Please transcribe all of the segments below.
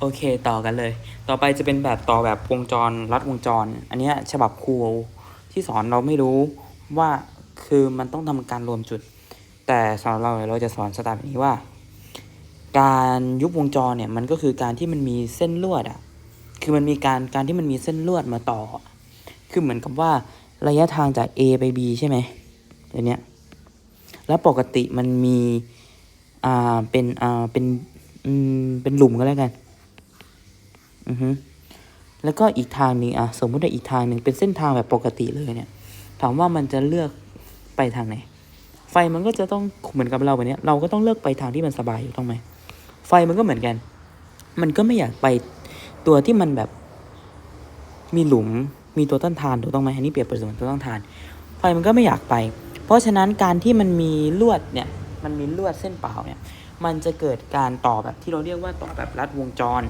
โอเคต่อกันเลย ต่อไปจะเป็นแบบต่อแบบวงจรรัดวงจร อันนี้ฉบับครูที่สอนเราไม่รู้ว่าคือมันต้องทำการรวมจุด แต่สำหรับเราเราจะสอนสไตล์แบบนี้ว่า การยุบวงจรเนี่ยมันก็คือการที่มันมีเส้นลวดอะคือมันมีการการที่มันมีเส้นลวดมาต่อ คือเหมือนกับว่าระยะทางจาก A ไป B ใช่ไหมตัวเนี้ยแล้วปกติมันมีอ่าเป็นอ่าเป็นอืมเป็นหลุมก็แล้วกัน อือฮึแล้วก็อีกทางหนึงอะสมมุติว่าอีกทางหนึ่งเป็นเส้นทางแบบปกติเลยเนี่ย ถามว่ามันจะเลือกไปทางไหน ไฟมันก็จะต้องเหมือนกับเราแบบนี้เราก็ต้องเลือกไปทางที่มันสบายอยู่ต้องไหมไฟมันก็เหมือนกัน มันก็ไม่อยากไปตัวที่มันแบบมีหลุมมีตัวต้านทานถูกต้องไหมอันนี้เปรียบเปรยเสมือนตัวต้านทาน ไฟมันก็ไม่อยากไป เพราะฉะนั้นการที่มันมีลวดเนี่ยมันมีลวดเส้นเปล่าเนี่ยมันจะเกิดการต่อแบบที่เราเรียกว่าต่อแบบลัดวงจร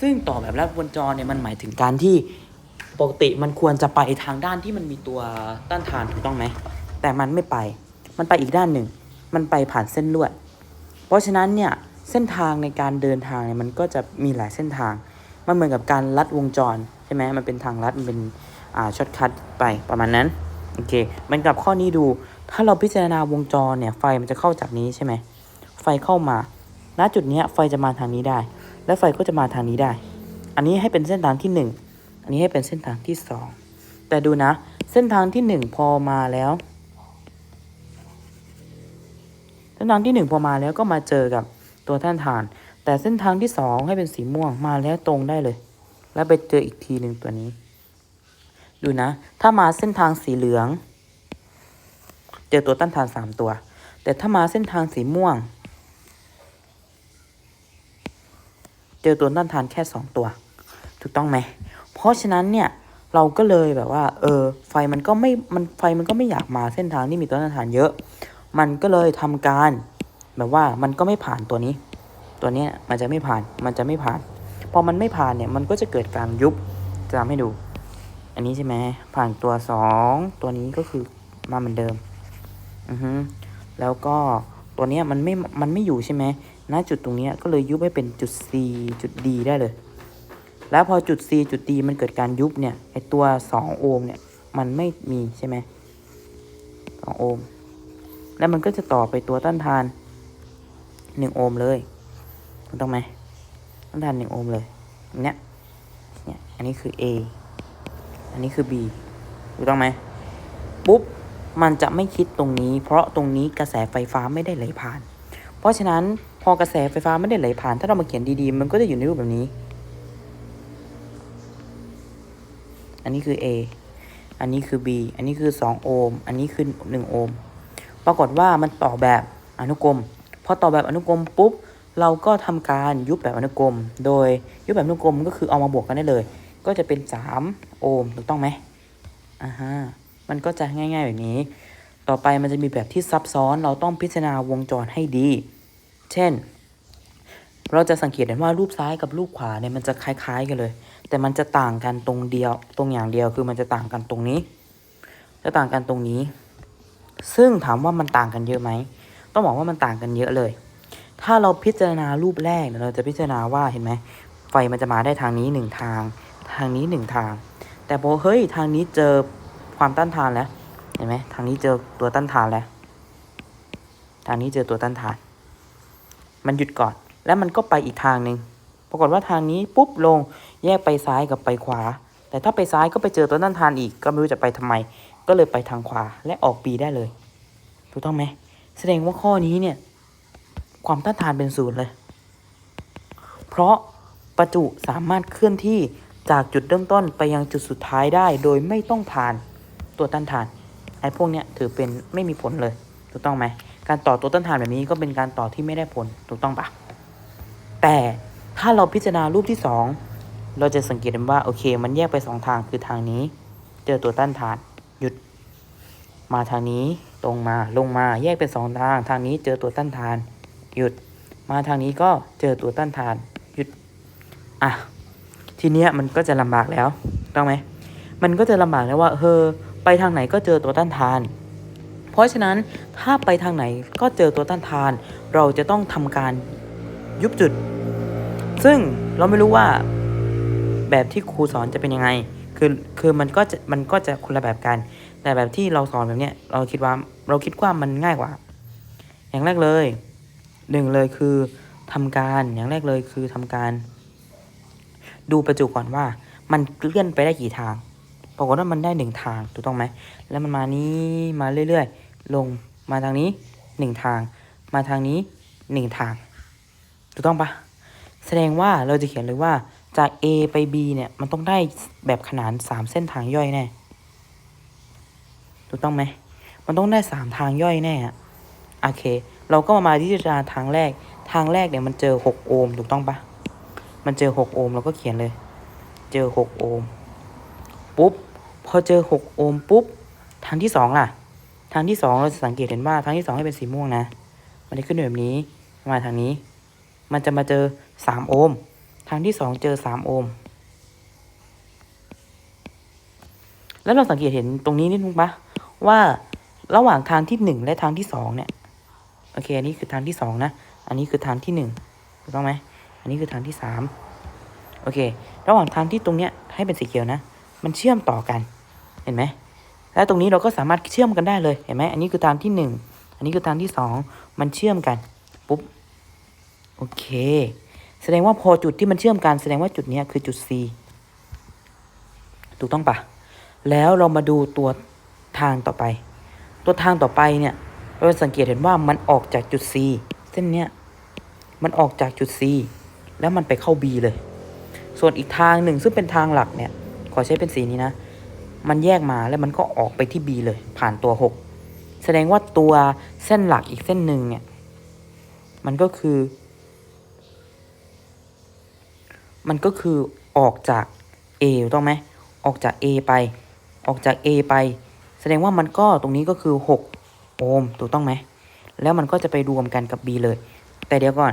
ซึ่งต่อแบบลัดวงจรเนี่ยมันหมายถึงการที่ปกติมันควรจะไปทางด้านที่มันมีตัวต้านทานถูกต้องไหมแต่มันไม่ไป มันไปอีกด้านหนึ่ง มันไปผ่านเส้นลวด เพราะฉะนั้นเนี่ยเส้นทางในการเดินทางเนี่ยมันก็จะมีหลายเส้นทาง มันเหมือนกับการลัดวงจรใช่ไหมมันเป็นทางลัดมันเป็นอ่าช็อตคัทไปประมาณนั้นโอเคมันกับข้อนี้ดูถ้าเราพิจารณาวงจรเนี่ยไฟมันจะเข้าจากนี้ใช่ไหมไฟเข้ามาณจุดนี้ไฟจะมาทางนี้ได้ และไฟก็จะมาทางนี้ได้ อันนี้ให้เป็นเส้นทางที่หนึ่งอันนี้ให้เป็นเส้นทางที่สองแต่ดูนะ เส้นทางที่หนึ่งพอมาแล้ว เส้นทางที่หนึ่งพอมาแล้วก็มาเจอกับตัวท่านทาน แต่เส้นทางที่สองให้เป็นสีม่วงมาแล้วตรงได้เลย แล้วไปเจออีกทีหนึ่งตัวนี้ ดูนะ ถ้ามาเส้นทางสีเหลือง เจอตัวต้านทานสามตัว แต่ถ้ามาเส้นทางสีม่วง เจอตัวต้านทานแค่สองตัว ถูกต้องไหม เพราะฉะนั้นเนี่ยเราก็เลยแบบว่า เออ ไฟมันก็ไม่ มันไฟมันก็ไม่อยากมาเส้นทางที่มีตัวต้านทานเยอะ มันก็เลยทำการ แบบว่ามันก็ไม่ผ่านตัวนี้ ตัวนี้มันจะไม่ผ่าน มันจะไม่ผ่าน พอมันไม่ผ่านเนี่ย มันก็จะเกิดการยุบจะทำให้ดู อันนี้ใช่ไหม ผ่านตัวสองตัวนี้ก็คือมาเหมือนเดิม อือฮึแล้วก็ตัวเนี้ยมันไม่ มันไม่อยู่ใช่ไหม ณจุดตรงนี้ก็เลยยุบให้เป็นจุด C จุด D ได้เลย แล้วพอจุด C จุด D มันเกิดการยุบเนี่ยไอตัว 2 โอห์มเนี่ยมันไม่มีใช่ไหม2โอห์มแล้วมันก็จะต่อไปตัวต้านทาน 1 โอห์มเลยถูกต้องไหมต้านทาน 1 โอห์มเลยอันเนี้ยเนี่ยอันนี้คือ A อันนี้คือ B ถูกต้องไหมปุ๊บมันจะไม่คิดตรงนี้ เพราะตรงนี้กระแสไฟฟ้าไม่ได้ไหลผ่าน เพราะฉะนั้น พอกระแสไฟฟ้าไม่ได้ไหลผ่าน ถ้าเรามาเขียนดีๆ มันก็จะอยู่ในรูปแบบนี้ อันนี้คือ A อันนี้คือ B อันนี้คือ 2 โอห์ม อันนี้คือ 1 โอห์ม ปรากฏว่ามันต่อแบบอนุกรม พอต่อแบบอนุกรมปุ๊บ เราก็ทำการยุบแบบอนุกรม โดยยุบแบบอนุกรมก็คือเอามาบวกกันได้เลย ก็จะเป็น 3 โอห์ม ถูกต้องไหมอ่าฮะ มันก็จะง่ายๆแบบนี้ ต่อไปมันจะมีแบบที่ซับซ้อน เราต้องพิจารณาวงจรให้ดี เช่น เราจะสังเกตเห็นว่ารูปซ้ายกับรูปขวาเนี่ยมันจะคล้าย ๆ กันเลย แต่มันจะต่างกันตรงเดียว ตรงอย่างเดียวคือมันจะต่างกันตรงนี้ จะต่างกันตรงนี้ ซึ่งถามว่ามันต่างกันเยอะไหม ต้องบอกว่ามันต่างกันเยอะเลย ถ้าเราพิจารณารูปแรกเราจะพิจารณาว่าเห็นไหม ไฟมันจะมาได้ทางนี้หนึ่งทาง ทางนี้หนึ่งทาง แต่พอเฮ้ยทางนี้เจอความต้านทานแล้ว เห็นไหมทางนี้เจอตัวต้านทานแล้ว ทางนี้เจอตัวต้านทาน มันหยุดก่อน แล้วมันก็ไปอีกทางหนึ่งปรากฏว่าทางนี้ปุ๊บลงแยกไปซ้ายกับไปขวา แต่ถ้าไปซ้ายก็ไปเจอตัวต้านทานอีก ก็ไม่รู้จะไปทำไม ก็เลยไปทางขวาและออกปีได้เลยถูกต้องไหมแสดงว่าข้อนี้เนี่ยความต้านทานเป็นศูนย์เลย เพราะประจุสามารถเคลื่อนที่จากจุดเริ่มต้นไปยังจุดสุดท้ายได้ โดยไม่ต้องผ่านตัวต้านทานไอ้พวกเนี้ยถือเป็นไม่มีผลเลยถูกต้องไหม การต่อตัวต้านทานแบบนี้ก็เป็นการต่อที่ไม่ได้ผลถูกต้องปะแต่ถ้าเราพิจารณารูปที่สองเราจะสังเกตเห็นว่าโอเค มันแยกไปสองทางคือทางนี้ เจอตัวต้านทานหยุด มาทางนี้ตรงมาลงมาแยกเป็นสองทาง ทางนี้เจอตัวต้านทาน หยุด มาทางนี้ก็เจอตัวต้านทาน หยุดอะทีเนี้ยมันก็จะลำบากแล้วต้องไหมมันก็จะลำบากแล้วว่าเฮอไปทางไหนก็เจอตัวต้านทาน เพราะฉะนั้นถ้าไปทางไหนก็เจอตัวต้านทาน เราจะต้องทำการยุบจุด ซึ่งเราไม่รู้ว่าแบบที่ครูสอนจะเป็นยังไง คือคือมันก็จะมันก็จะคนละแบบกัน แต่แบบที่เราสอนแบบเนี้ยเราคิดว่าเราคิดว่ามันง่ายกว่า อย่างแรกเลยหนึ่งเลยคือทำการอย่างแรกเลยคือทำการ ดูประจุก่อนว่า มันเลื่อนไปได้กี่ทางปรากฏว่ามันได้หนึ่งทางถูกต้องไหม แล้วมันมานี้มาเรื่อย ๆ ลงมาทางนี้หนึ่งทาง มาทางนี้หนึ่งทาง ถูกต้องปะแสดงว่าเราจะเขียนเลยว่าจาก A ไป B เนี่ย มันต้องได้แบบขนานสามเส้นทางย่อยแน่ ถูกต้องไหม มันต้องได้สามทางย่อยแน่อะโอเค เราก็มาที่จาทางแรก ทางแรกเนี่ยมันเจอหกโอห์ม ถูกต้องปะมันเจอหกโอห์มเราก็เขียนเลย เจอหกโอห์ม ปุ๊บ พอเจอหกโอห์มปุ๊บ ทางที่สองล่ะ ทางที่สองเราจะสังเกตเห็นว่าทางที่สองให้เป็นสีม่วงนะ มันจะขึ้นแบบนี้มาทางนี้ มันจะมาเจอสามโอห์มทางที่สองเจอสามโอห์มแล้วเราสังเกตเห็นตรงนี้นิดนึงปะว่าระหว่างทางที่หนึ่งและทางที่สองเนี่ยโอเค อันนี้คือทางที่สองนะ อันนี้คือทางที่หนึ่งถูกต้องไหมอันนี้คือทางที่สามโอเค ระหว่างทางที่ตรงเนี้ยให้เป็นสีเขียวนะ มันเชื่อมต่อกัน เห็นไหม แล้วตรงนี้เราก็สามารถเชื่อมกันได้เลยเห็นไหมอันนี้คือทางที่หนึ่งอันนี้คือทางที่สองมันเชื่อมกันปุ๊บโอเค แสดงว่าพอจุดที่มันเชื่อมกันแสดงว่าจุดนี้คือจุด C ถูกต้องปะแล้วเรามาดูตัวทางต่อไป ตัวทางต่อไปเนี่ยเราสังเกตเห็นว่ามันออกจากจุด C เส้นเนี้ยมันออกจากจุด C แล้วมันไปเข้า B เลย ส่วนอีกทางหนึ่งซึ่งเป็นทางหลักเนี่ย ขอใช้เป็นสีนี้นะ มันแยกมาแล้วมันก็ออกไปที่ B เลย ผ่านตัว 6 แสดงว่าตัวเส้นหลักอีกเส้นหนึ่งเนี่ย มันก็คือ มันก็คือออกจาก A ถูกต้องไหม ออกจาก A ไป ออกจาก A ไป แสดงว่ามันก็ตรงนี้ก็คือ 6 โอห์มถูกต้องไหม แล้วมันก็จะไปรวมกันกับ B เลย แต่เดี๋ยวก่อน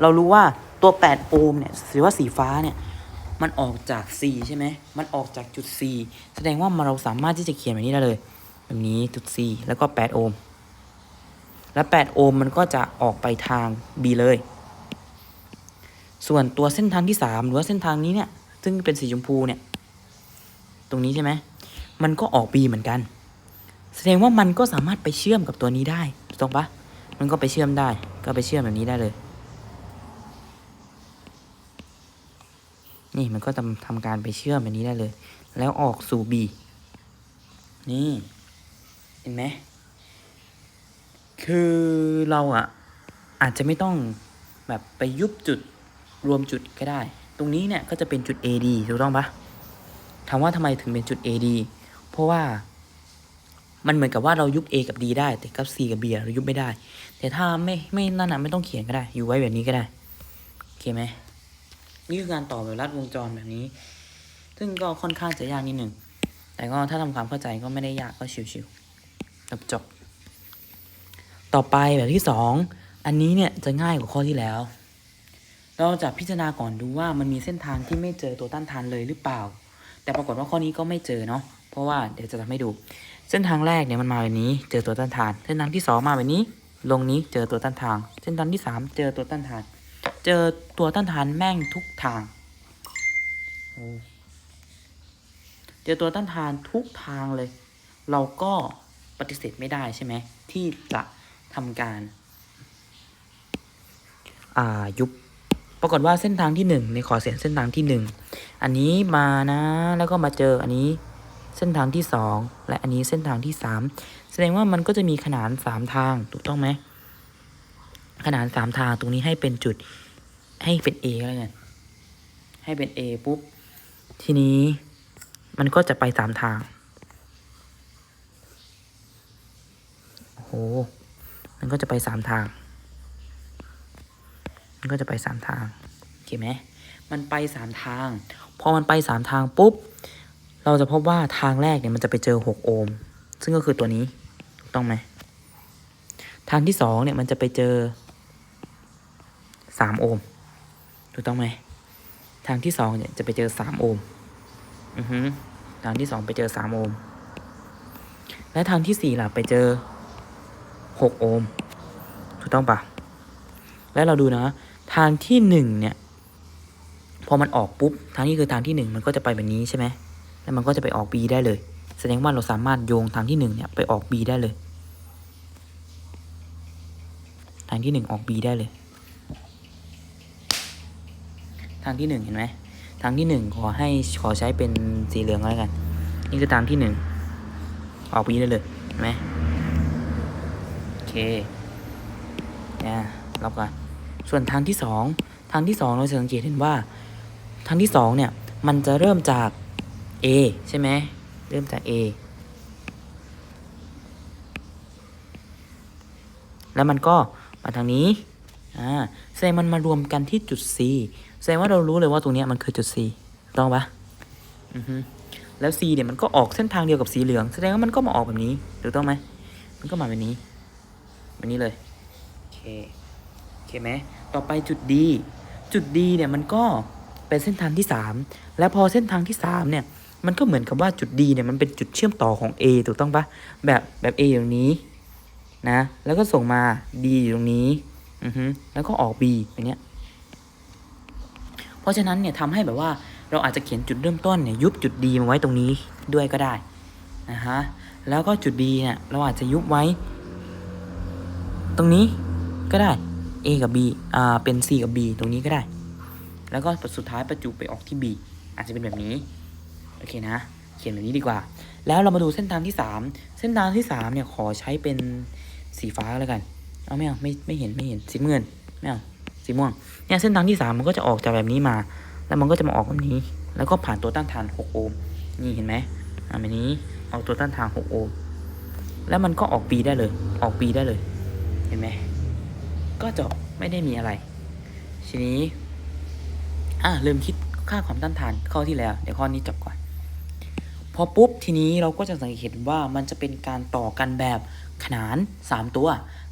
เรารู้ว่าตัว 8 โอห์มเนี่ยหรือว่าสีฟ้าเนี่ย มันออกจาก C ใช่ไหมมันออกจากจุด C แสดงว่ามันเราสามารถที่จะเขียนแบบนี้ได้เลย แบบนี้จุด C แล้วก็ 8 โอห์ม และ 8 โอห์มมันก็จะออกไปทาง B เลย ส่วนตัวเส้นทางที่ 3 หรือว่าเส้นทางนี้เนี่ย ซึ่งเป็นสีชมพูเนี่ย ตรงนี้ใช่ไหม มันก็ออก B เหมือนกัน แสดงว่ามันก็สามารถไปเชื่อมกับตัวนี้ได้ ถูกต้องปะมันก็ไปเชื่อมได้ ก็ไปเชื่อมแบบนี้ได้เลย นี่มันก็ทำทำการไปเชื่อมแบบนี้ได้เลย แล้วออกสู่ B นี่ เห็นไหม คือเราอะอาจจะไม่ต้องแบบไปยุบจุดรวมจุดก็ได้ ตรงนี้เนี่ยก็จะเป็นจุด AD ถูกต้องปะถามว่าทำไมถึงเป็นจุด AD เพราะว่ามันเหมือนกับว่าเรายุบ A กับ D ได้ แต่กับ C กับ B เรายุบไม่ได้ แต่ถ้าไม่ไม่นั่นอะไม่ต้องเขียนก็ได้ อยู่ไว้แบบนี้ก็ได้ โอเคไหม นี่คือการต่อแบบลัดวงจรแบบนี้ ซึ่งก็ค่อนข้างจะยากนิดหนึ่ง แต่ก็ถ้าทำความเข้าใจก็ไม่ได้ยากก็ชิวๆจบจบ ต่อไปแบบที่สองอันนี้เนี่ยจะง่ายกว่าข้อที่แล้ว เราจะพิจารณาก่อนดูว่ามันมีเส้นทางที่ไม่เจอตัวต้านทานเลยหรือเปล่า แต่ปรากฏว่าข้อนี้ก็ไม่เจอเนาะ เพราะว่าเดี๋ยวจะทำให้ดู เส้นทางแรกเนี่ยมันมาแบบนี้ เจอตัวต้านทาน เส้นทางที่สองมาแบบนี้ ลงนี้เจอตัวต้านทานเส้นทางที่สามเจอตัวต้านทาน เจอตัวต้านทานแม่งทุกทาง เจอตัวต้านทานทุกทางเลย เราก็ปฏิเสธไม่ได้ใช่ไหม ที่จะทำการ อ่ายุบ ปรากฏว่าเส้นทางที่หนึ่งในขอเสียนเส้นทางที่หนึ่ง อันนี้มานะ แล้วก็มาเจออันนี้เส้นทางที่สองและอันนี้เส้นทางที่สามแสดงว่ามันก็จะมีขนานสามทางถูกต้องไหมขนานสามทางตรงนี้ให้เป็นจุด ให้เป็น A ก็แล้วกันให้เป็น A ปุ๊บ ทีนี้มันก็จะไปสามทาง โอ้โห มันก็จะไปสามทาง มันก็จะไปสามทางโอเคไหมมันไปสามทาง พอมันไปสามทางปุ๊บ เราจะพบว่าทางแรกเนี่ยมันจะไปเจอหกโอห์ม ซึ่งก็คือตัวนี้ ถูกต้องไหม ทางที่สองเนี่ยมันจะไปเจอสามโอห์ม ถูกต้องไหม ทางที่สองเนี่ยจะไปเจอสามโอห์มอือฮึทางที่สองไปเจอสามโอห์มและทางที่สี่ล่ะไปเจอหกโอห์มถูกต้องปะแล้วเราดูนะ ทางที่หนึ่งเนี่ย พอมันออกปุ๊บ ทางนี้คือทางที่หนึ่งมันก็จะไปแบบนี้ใช่ไหมแล้วมันก็จะไปออก B ได้เลย แสดงว่าเราสามารถโยงทางที่หนึ่งเนี่ยไปออก B ได้เลย ทางที่หนึ่งออก B ได้เลย ทางที่หนึ่งเห็นไหมทางที่หนึ่งขอให้ขอใช้เป็นสีเหลืองแล้วกัน นี่คือทางที่หนึ่งออก B ได้เลยเห็นไหมโอเคเนี่ยรับก่อนส่วนทางที่สองทางที่สองเราจะสังเกตเห็นว่า ทางที่สองเนี่ยมันจะเริ่มจาก A ใช่ไหมเริ่มจาก A แล้วมันก็มาทางนี้อ่าแสดงมันมารวมกันที่จุด C แสดงว่าเรารู้เลยว่าตรงนี้มันคือจุด C ถูกต้องปะแล้ว C เนี่ยมันก็ออกเส้นทางเดียวกับสีเหลือง แสดงว่ามันก็มาออกแบบนี้ถูกต้องไหมมันก็มาแบบนี้แบบนี้เลยโอเคโอเคไหมต่อไปจุด D จุด D เนี่ยมันก็เป็นเส้นทางที่ 3 แล้วพอเส้นทางที่ 3 เนี่ย มันก็เหมือนกับว่าจุด D เนี่ยมันเป็นจุดเชื่อมต่อของ A ถูกต้องปะแบบแบบ A อยู่ตรงนี้นะแล้วก็ส่งมา D อยู่ตรงนี้อือฮึแล้วก็ออก B อย่างเนี้ย เพราะฉะนั้นเนี่ยทำให้แบบว่าเราอาจจะเขียนจุดเริ่มต้นเนี่ยยุบจุด D มาไว้ตรงนี้ด้วยก็ได้นะฮะแล้วก็จุด D เนี่ยเราอาจจะยุบไว้ ตรงนี้ก็ได้ A กับ B อ่าเป็น C กับ B ตรงนี้ก็ได้ แล้วก็สุดท้ายประจุไปออกที่ B อาจจะเป็นแบบนี้โอเคนะเขียนแบบนี้ดีกว่า แล้วเรามาดูเส้นทางที่ 3 เส้นทางที่3เนี่ยขอใช้เป็นสีฟ้าแล้วกัน เอาไม่เอาไม่ไม่เห็นไม่เห็นสีเงินไม่เอา สีม่วงเนี่ยเส้นทางที่3มันก็จะออกจากแบบนี้มา แล้วมันก็จะมาออกแบบนี้ แล้วก็ผ่านตัวต้านทาน 6 โอห์มนี่เห็นไหมอ่าแบบนี้ออกตัวต้านทาน 6 โอห์มแล้วมันก็ออก B ได้เลย ออก B ได้เลย เห็นไหมก็จบไม่ได้มีอะไรทีนี้อะลืมคิดค่าความต้านทานข้อที่แล้ว เดี๋ยวข้อนี้จบก่อน พอปุ๊บทีนี้เราก็จะสังเกตว่ามันจะเป็นการต่อกันแบบขนาน 3 ตัว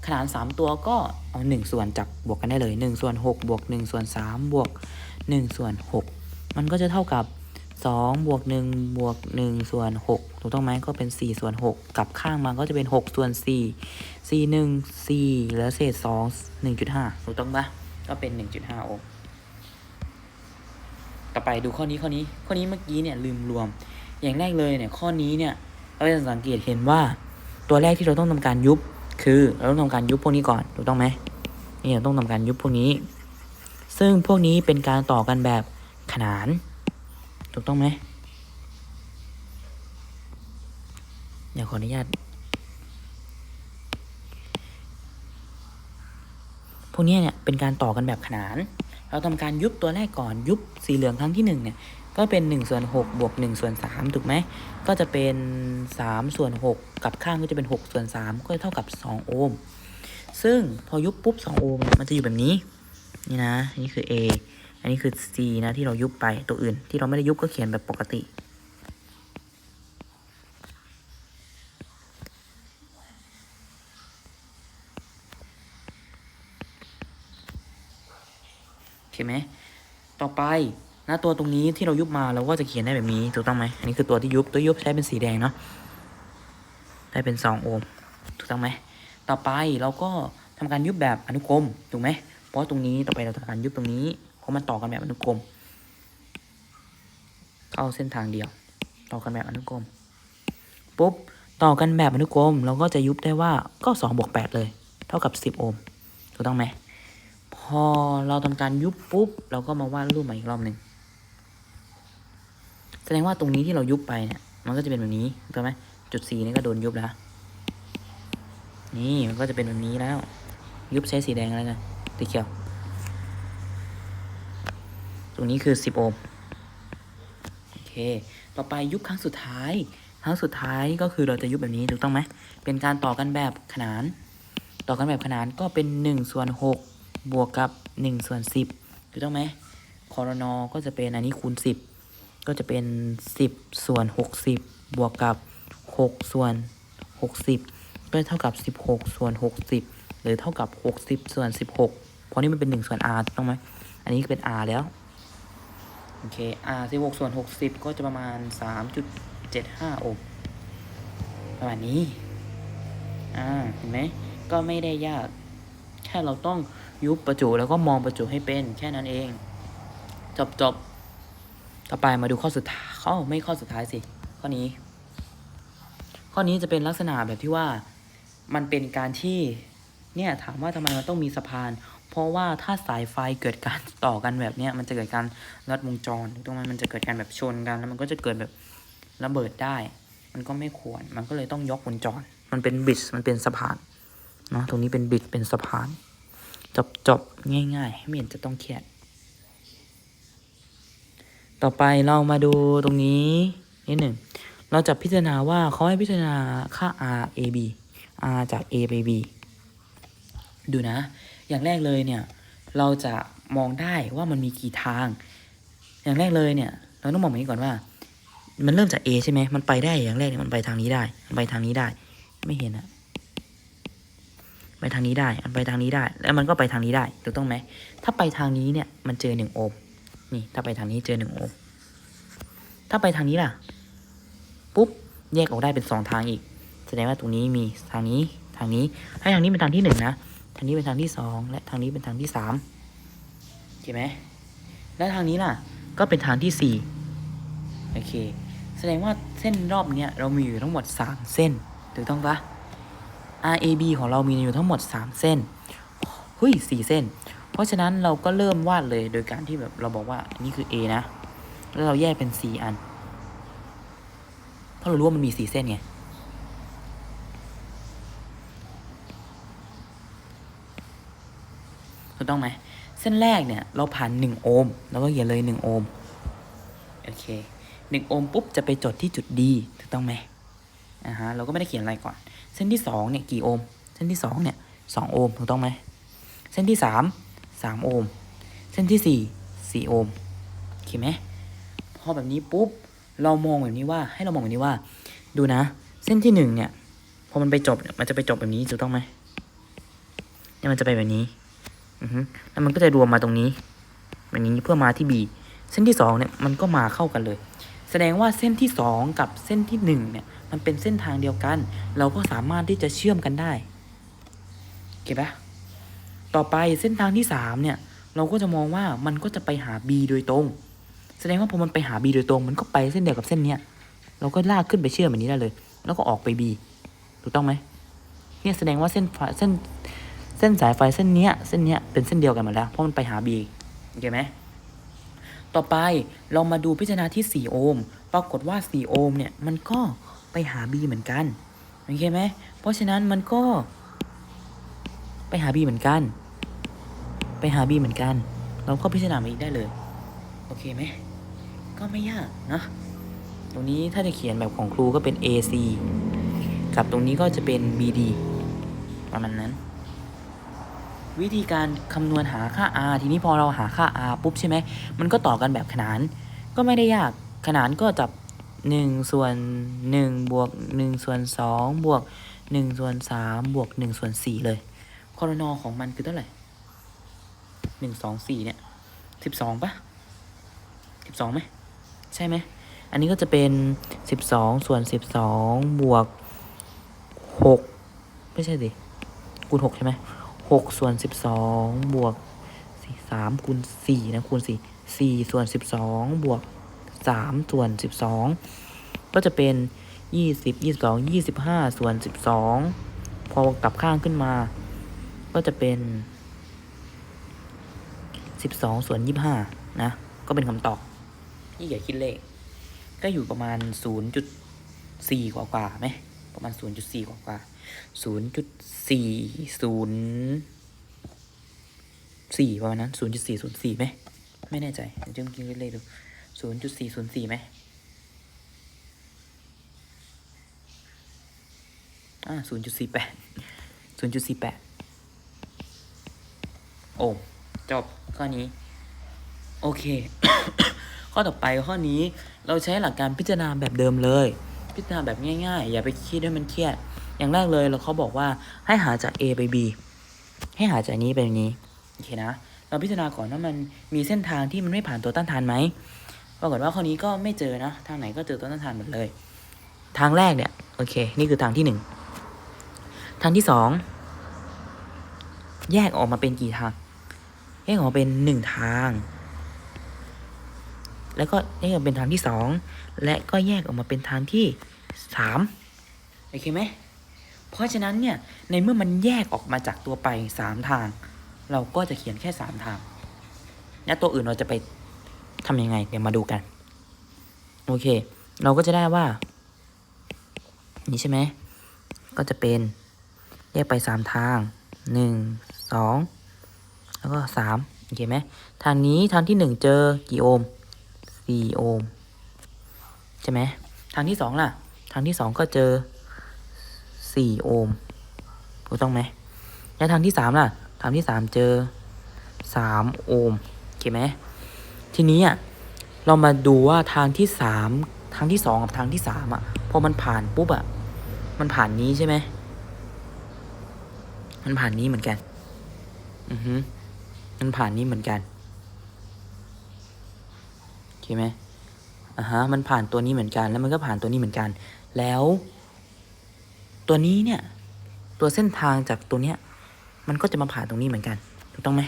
ขนาน 3 ตัวก็เอา 1 ส่วนจากบวกกันได้เลย 1 ส่วน 6 บวก 1 ส่วน 3 บวก 1 ส่วน 6 มันก็จะเท่ากับ 2 บวก 1 บวก 1 ส่วน 6 ถูกต้องไหมก็เป็น 4 ส่วน 6 กลับข้างมาก็จะเป็น 6 ส่วน 4 4 1 4 แล้วเศษ 2 1.5 ถูกต้องปะก็เป็น 1.5โอห์มต่อไปดูข้อนี้ข้อนี้ ข้อนี้เมื่อกี้เนี่ยลืมรวม อย่างแรกเลยเนี่ยข้อนี้เนี่ยเราจะสังเกตเห็นว่าตัวแรกที่เราต้องทำการยุบ คือเราต้องทำการยุบพวกนี้ก่อนถูกต้องไหมนี่เราต้องทำการยุบพวกนี้ ซึ่งพวกนี้เป็นการต่อกันแบบขนาน ถูกต้องไหมเดี๋ยวขออนุญาต พวกนี้เนี่ยเป็นการต่อกันแบบขนาน เราทำการยุบตัวแรกก่อนยุบสีเหลืองครั้งที่หนึ่งเนี่ย ก็เป็น1ส่วน6บวก1ส่วน3ถูกไหม ก็จะเป็น3ส่วน6กับข้างก็จะเป็น6ส่วน3ก็เท่ากับ 2 โอห์ม ซึ่งพอยุบปุ๊บ 2 โอห์มมันจะอยู่แบบนี้ นี่นะอันนี้คือ A อันนี้คือ C นะที่เรายุบไปตัวอื่น ที่เราไม่ได้ยุบก็เขียนแบบปกติโอเคไหมต่อไป น้าตัวตรงนี้ที่เรายุบมาเราก็จะเขียนได้แบบนี้ถูกต้องไหมอันนี้คือตัวที่ยุบตัวยุบใช้เป็นสีแดงเนาะได้เป็นสองโอห์มถูกต้องไหมต่อไปเราก็ทำการยุบแบบอนุกรมถูกไหมเพราะตรงนี้ต่อไปเราทำการยุบตรงนี้เพราะมันต่อกันแบบอนุกรมเข้าเส้นทางเดียว ต่อกันแบบอนุกรมปุ๊บต่อกันแบบอนุกรมเราก็จะยุบได้ว่าก็สองบวกแปดเลย เท่ากับสิบโอห์มถูกต้องไหมพอเราทำการยุบปุ๊บ เราก็มาวาดรูปใหม่อีกรอบหนึ่ง ดงว่าตรงนี้ที่เรายุบไปเนี่ยมันก็จะเป็นแบบนี้ถูกไหมจุดสีนี่ก็โดนยุบแล้ว นี่มันก็จะเป็นแบบนี้แล้ว ยุบใช้สีแดงแล้วกันสีเขียว ตรงนี้คือสิบโอห์มโอเค ต่อไปยุบครั้งสุดท้าย ครั้งสุดท้ายก็คือเราจะยุบแบบนี้ถูกต้องไหม เป็นการต่อกันแบบขนาน ต่อกันแบบขนานก็เป็น1ส่วน6บวกกับ1ส่วน10ถูกต้องไหมคอรนอก็จะเป็นอันนี้คูณ 10 ก็จะเป็น 10 ส่วน 60 บวกกับ 6 ส่วน 60 ก็เท่ากับ 16 ส่วน 60 หรือเท่ากับ 60 ส่วน 16 เพราะนี่มันเป็น 1 ส่วน r ถูกต้องไหม อันนี้เป็น r แล้ว โอเค r 16 ส่วน 60 ก็จะประมาณ 3.75โอห์มประมาณนี้ อ่า เห็นไหม ก็ไม่ได้ยาก แค่เราต้องยุบประจุแล้วก็มองประจุให้เป็นแค่นั้นเอง จบจบ ต่อไปมาดูข้อสุดท้ายข้อไม่ข้อสุดท้ายสิ ข้อนี้ ข้อนี้จะเป็นลักษณะแบบที่ว่ามันเป็นการที่ เนี่ยถามว่าทำไมมันต้องมีสะพาน เพราะว่าถ้าสายไฟเกิดการต่อกันแบบเนี้ยมันจะเกิดการลัดวงจรต้องไหมมันจะเกิดการแบบชนกันแล้วมันก็จะเกิดแบบระเบิดได้ มันก็ไม่ควร มันก็เลยต้องยกวงจร มันเป็นบิดมันเป็นสะพานเนาะตรงนี้เป็นบิดเป็นสะพาน จบจบง่ายๆ ไม่เห็นจะต้องเครียด ต่อไปเรามาดูตรงนี้นิดหนึ่ง เราจะพิจารณาว่าเขาให้พิจารณาค่า r a b r จาก a ไป b ดูนะ อย่างแรกเลยเนี่ย เราจะมองได้ว่ามันมีกี่ทาง อย่างแรกเลยเนี่ย เราต้องมองแบบนี้ก่อนว่า มันเริ่มจาก a ใช่ไหมมันไปได้อย่างแรกเนี่ยมันไปทางนี้ได้มันไปทางนี้ได้ ไม่เห็นอะไปทางนี้ได้ มันไปทางนี้ได้ แล้วมันก็ไปทางนี้ได้ ถูกต้องไหม ถ้าไปทางนี้เนี่ย มันเจอหนึ่งโอห์ม นี่ถ้าไปทางนี้เจอหนึ่งโอห์มถ้าไปทางนี้ล่ะ ปุ๊บ แยกออกได้เป็นสองทางอีก แสดงว่าตรงนี้มีทางนี้ทางนี้ ให้ทางนี้เป็นทางที่หนึ่งนะ ทางนี้เป็นทางที่สองและทางนี้เป็นทางที่สามโอเคไหมแล้วทางนี้ล่ะ ก็เป็นทางที่สี่โอเค แสดงว่าเส้นรอบเนี้ยเรามีอยู่ทั้งหมดสามเส้นถูกต้องปะ RAB ของเรามีอยู่ทั้งหมดสามเส้นเฮ้ยสี่เส้น ราะฉะนั้นเราก็เริ่มวาดเลยโดยการที่แบบเราบอกว่าอันนี้คือ A นะ แล้วเราแยกเป็นสี่อัน เพราะเรารู้ว่ามันมีสี่เส้นไงถูกต้องไหม เส้นแรกเนี่ย เราผ่านหนึ่งโอห์มแล้วก็เขียนเลยหนึ่งโอห์มโอเคหนึ่งโอห์มปุ๊บจะไปจดที่จุดดีถูกต้องไหมอ่าฮะเราก็ไม่ได้เขียนอะไรก่อน เส้นที่สองเนี่ยกี่โอห์มเส้นที่สองเนี่ยสองโอห์มถูกต้องไหมเส้นที่สาม สามโอห์ม เส้นที่สี่สี่โอห์มโอเคไหมพอแบบนี้ปุ๊บ เรามองแบบนี้ว่าให้เรามองแบบนี้ว่า ดูนะ เส้นที่หนึ่งเนี่ยพอมันไปจบเนี่ยมันจะไปจบแบบนี้ถูกต้องไหมเนี่ยมันจะไปแบบนี้อือฮึแล้วมันก็จะรวมมาตรงนี้แบบนี้เพื่อมาที่ B เส้นที่สองเนี่ยมันก็มาเข้ากันเลย แสดงว่าเส้นที่สองกับเส้นที่หนึ่งเนี่ยมันเป็นเส้นทางเดียวกัน เราก็สามารถที่จะเชื่อมกันได้เก็บปะ ต่อไปเส้นทางที่สามเนี่ยเราก็จะมองว่ามันก็จะไปหา B โดยตรง แสดงว่าพอมันไปหา B โดยตรง มันก็ไปเส้นเดียวกับเส้นเนี้ยเราก็ลากขึ้นไปเชื่อมแบบนี้ได้เลย แล้วก็ออกไป B ถูกต้องไหมเนี่ยแสดงว่าเส้นเส้นเส้นสายไฟเส้นเนี้ยเส้นเนี้ยเป็นเส้นเดียวกันหมดแล้วเพราะมันไปหา B โอเคไหมต่อไปเรามาดูพิจารณาที่ 4 โอห์มปรากฏว่า 4 โอห์มเนี่ยมันก็ไปหา B เหมือนกันโอเคไหมเพราะฉะนั้นมันก็ ไปหา B เหมือนกัน ไปหา B เหมือนกัน เราก็พิจารณามาอีกได้เลย โอเคไหม ก็ไม่ยากนะ ตรงนี้ถ้าจะเขียนแบบของครูก็เป็น AC กับตรงนี้ก็จะเป็น BD ประมาณนั้น วิธีการคำนวณหาค่า r ทีนี้พอเราหาค่า r ปุ๊บใช่ไหม มันก็ต่อกันแบบขนาน ก็ไม่ได้ยาก ขนานก็จับ1ส่วน1บวก1ส่วน2บวก1ส่วน3บวก1ส่วน4เลย คอรนอของมันคือเท่าไหร่1 2 4เนี่ย12ปะ12ไหมใช่ไหม อันนี้ก็จะเป็น12ส่วน12บสองบวก6ไม่ใช่ดิคูณ6ใช่ไหมหกส่วนสิบสองบวกสี่สามคูณสี่นะคูณสี่สี่ส่วนสิบสองบวกสามส่วนสิบสองก็จะเป็นยี่สิบยี่สิบสองยี่สิบห้าส่วนสิบสองพอกลับข้างขึ้นมา ก็จะเป็น 12 ส่วน 25 นะ ก็เป็นคำตอบที่อย่าคิดเลข ก็อยู่ประมาณ 0.4 กว่ากว่าไหมประมาณ 0.4 กว่ากว่า0.404 ประมาณนั้น 0.404ไหมไม่แน่ใจเดี๋ยวจะกินเลขดู0.404ไหมอ่า0.48 0.48 โอ้จบข้อนี้ โอเค ข้อต่อไปข้อนี้เราใช้หลักการพิจารณาแบบเดิมเลย พิจารณาแบบง่ายๆ อย่าไปคิดให้มันเครียด อย่างแรกเลยเราเขาบอกว่าให้หาจาก A ไป B ให้หาจากนี้ไปนี้โอเคนะเราพิจารณาก่อนว่ามันมีเส้นทางที่มันไม่ผ่านตัวต้านทานไหมปรากฏว่าข้อนี้ก็ไม่เจอนะทางไหนก็เจอตัวต้านทานหมดเลย ทางแรกเนี่ยโอเค นี่คือทางที่หนึ่งทางที่สองแยกออกมาเป็นกี่ทาง แยกออกมาเป็นหนึ่งทาง แล้วก็แยกออกเป็นทางที่สองและก็แยกออกมาเป็นทางที่สามโอเคไหมเพราะฉะนั้นเนี่ยในเมื่อมันแยกออกมาจากตัวไปสามทาง เราก็จะเขียนแค่สามทาง และตัวอื่นเราจะไปทำยังไงเดี๋ยวมาดูกัน โอเค เราก็จะได้ว่า นี่ใช่ไหม ก็จะเป็นแยกไปสามทางหนึ่งสอง แล้วก็สามโอเคไหมทางนี้ทางที่หนึ่งเจอกี่โอห์มสี่โอห์มใช่ไหมทางที่สองล่ะ ทางที่สองก็เจอสี่โอห์มถูกต้องไหมแล้วทางที่สามล่ะ ทางที่สามเจอสามโอห์มโอเคไหมทีนี้อะเรามาดูว่าทางที่สามทางที่สองกับทางที่สามอะพอมันผ่านปุ๊บอะมันผ่านนี้ใช่ไหมมันผ่านนี้เหมือนกัน อือฮึ มันผ่านนี้เหมือนกันโอเคไหมอ่าฮะมันผ่านตัวนี้เหมือนกัน แล้วมันก็ผ่านตัวนี้เหมือนกัน แล้ว ตัวนี้เนี่ย ตัวเส้นทางจากตัวเนี้ย มันก็จะมาผ่านตรงนี้เหมือนกันถูกต้องไหม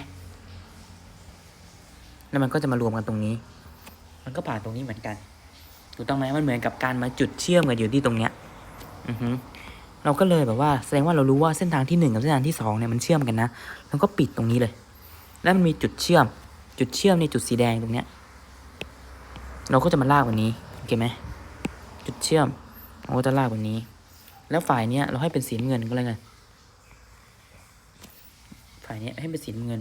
แล้วมันก็จะมารวมกันตรงนี้ มันก็ผ่านตรงนี้เหมือนกันถูกต้องไหมมันเหมือนกับการมาจุดเชื่อมกันอยู่ที่ตรงเนี้ย อือฮึเราก็เลยแบบว่า แสดงว่าเรารู้ว่าเส้นทางที่หนึ่งกับเส้นทางที่สองเนี่ยมันเชื่อมกันนะ แล้วก็ปิดตรงนี้เลย แล้วมันมีจุดเชื่อม จุดเชื่อมในจุดสีแดงตรงเนี้ย เราก็จะมาลากวันนี้โอเคไหมจุดเชื่อมเราก็จะลากวันนี้ แล้วฝ่ายเนี้ยเราให้เป็นสีน้ำเงินก็แล้วกันฝ่ายเนี้ยให้เป็นสีน้ำเงิน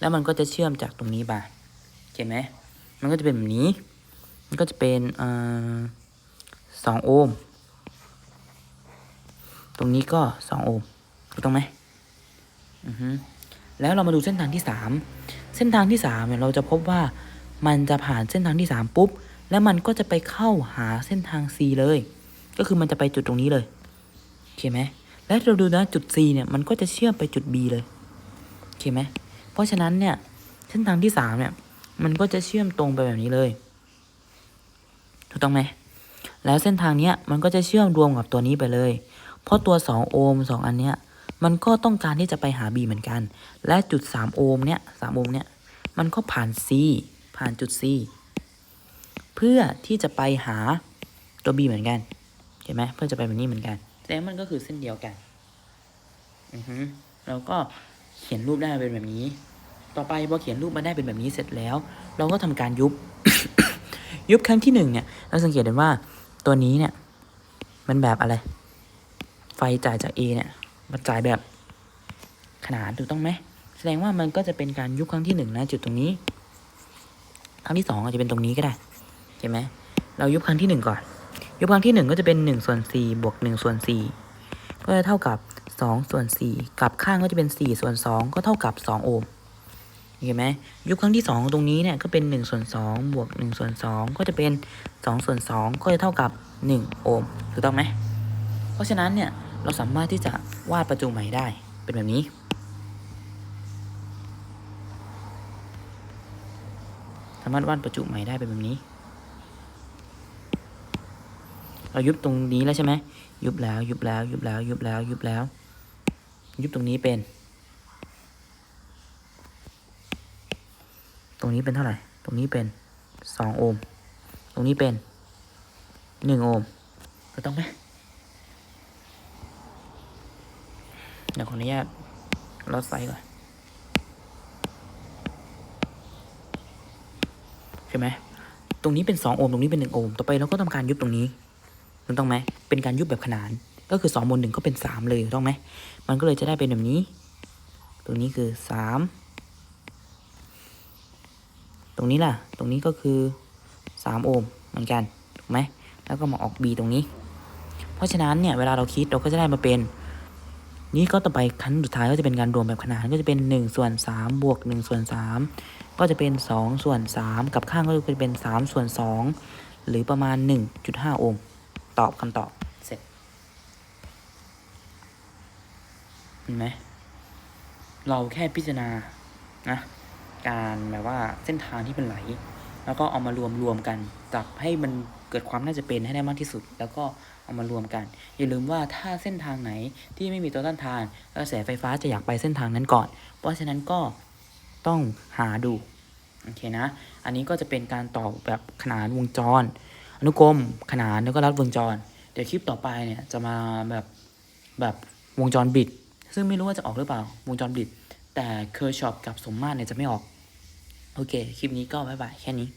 แล้วมันก็จะเชื่อมจากตรงนี้มาโอเคไหมมันก็จะเป็นแบบนี้ มันก็จะเป็นอสองโอห์มตรงนี้ก็สองโอห์มถูกต้องไหมอือฮึ แล้วเรามาดูเส้นทางที่สามเส้นทางที่สามเนี่ยเราจะพบว่ามันจะผ่านเส้นทางที่สามปุ๊บ แล้วมันก็จะไปเข้าหาเส้นทาง C เลย ก็คือมันจะไปจุดตรงนี้เลยโอเคไหมแล้วเราดูนะจุด C เนี่ยมันก็จะเชื่อมไปจุด B เลยโอเคไหมเพราะฉะนั้นเนี่ยเส้นทางที่สามเนี่ยมันก็จะเชื่อมตรงไปแบบนี้เลยถูกต้องไหมแล้วเส้นทางเนี้ยมันก็จะเชื่อมรวมกับตัวนี้ไปเลย เพราะตัว 2 โอห์ม2อันเนี้ย มันก็ต้องการที่จะไปหา B เหมือนกัน และจุด 3 โอห์มเนี่ย3โอห์มเนี่ย มันก็ผ่าน C ผ่านจุด C เพื่อที่จะไปหาตัว B เหมือนกัน เห็นไหมเพื่อจะไปแบบนี้เหมือนกันแต่มันก็คือเส้นเดียวกัน อือฮึเราก็เขียนรูปได้เป็นแบบนี้ ต่อไปพอเขียนรูปมาได้เป็นแบบนี้เสร็จแล้ว เราก็ทำการยุบ ยุบครั้งที่หนึ่งเนี่ย เราสังเกตเห็นว่าตัวนี้เนี่ย มันแบบอะไร ไฟจ่ายจาก A เนี่ย มันจ่ายแบบขนานถูกต้องไหม แสดงว่ามันก็จะเป็นการยุบครั้งที่หนึ่งนะจุดตรงนี้ ครั้งที่สองอาจจะเป็นตรงนี้ก็ได้ใช่ไหมเรายุบครั้งที่หนึ่งก่อน ยุบครั้งที่หนึ่งก็จะเป็นหนึ่งส่วนสี่บวกหนึ่งส่วนสี่ก็จะเท่ากับสองส่วนสี่กลับข้างก็จะเป็นสี่ส่วนสองก็เท่ากับสองโอห์มเห็นไหมยุบครั้งที่สองตรงนี้เนี่ยก็เป็นหนึ่งส่วนสองบวกหนึ่งส่วนสองก็จะเป็นสองส่วนสองก็จะเท่ากับหนึ่งโอห์มถูกต้องไหมเพราะฉะนั้นเนี่ย เราสามารถที่จะวาดประจุใหม่ได้เป็นแบบนี้ สามารถวาดประจุใหม่ได้เป็นแบบนี้ เรายุบตรงนี้แล้วใช่ไหมยุบแล้ว ยุบแล้ว ยุบแล้ว ยุบแล้ว ยุบแล้ว ยุบตรงนี้เป็น ตรงนี้เป็นเท่าไหร่ ตรงนี้เป็นสองโอห์ม ตรงนี้เป็นหนึ่งโอห์มถูกต้องไหม เดี๋ยวขออนุญาตลดไฟก่อนใช่ไหมตรงนี้เป็น 2 โอห์มตรงนี้เป็น 1 โอห์มต่อไปเราก็ทำการยุบตรงนี้ถูกต้องไหมเป็นการยุบแบบขนาน ก็คือ2บนหนึ่งก็เป็น 3 เลยถูกต้องไหมมันก็เลยจะได้เป็นแบบนี้ ตรงนี้คือ 3 ตรงนี้ล่ะ ตรงนี้ก็คือ 3 โอห์มเหมือนกันถูกไหมแล้วก็มาออก B ตรงนี้ เพราะฉะนั้นเนี่ยเวลาเราคิดเราก็จะได้มาเป็น นี่ก็ต่อไปขั้นสุดท้ายก็จะเป็นการรวมแบบขนานก็จะเป็น1ส่วน3บวก1ส่วน3ก็จะเป็น 2 ส่วน 3 กับข้างก็จะเป็น 3 ส่วน 2 หรือประมาณ 1.5โอห์มตอบคำตอบเสร็จเห็นไหมเราแค่พิจารณานะการแบบว่าเส้นทางที่เป็นไหล แล้วก็เอามารวมรวมกันจับให้มันเกิดความน่าจะเป็นให้ได้มากที่สุด แล้วก็ เอามารวมกัน อย่าลืมว่าถ้าเส้นทางไหนที่ไม่มีตัวต้านทานกระแสไฟฟ้าจะอยากไปเส้นทางนั้นก่อน เพราะฉะนั้นก็ต้องหาดูโอเคนะ อันนี้ก็จะเป็นการต่อแบบขนานวงจร อนุกรมขนานแล้วก็รัดวงจร เดี๋ยวคลิปต่อไปเนี่ยจะมาแบบแบบวงจรบิด ซึ่งไม่รู้ว่าจะออกหรือเปล่า วงจรบิด แต่เคอร์ช็อปกับสมมาตรเนี่ยจะไม่ออก โอเค คลิปนี้ก็บ๊ายบายแค่นี้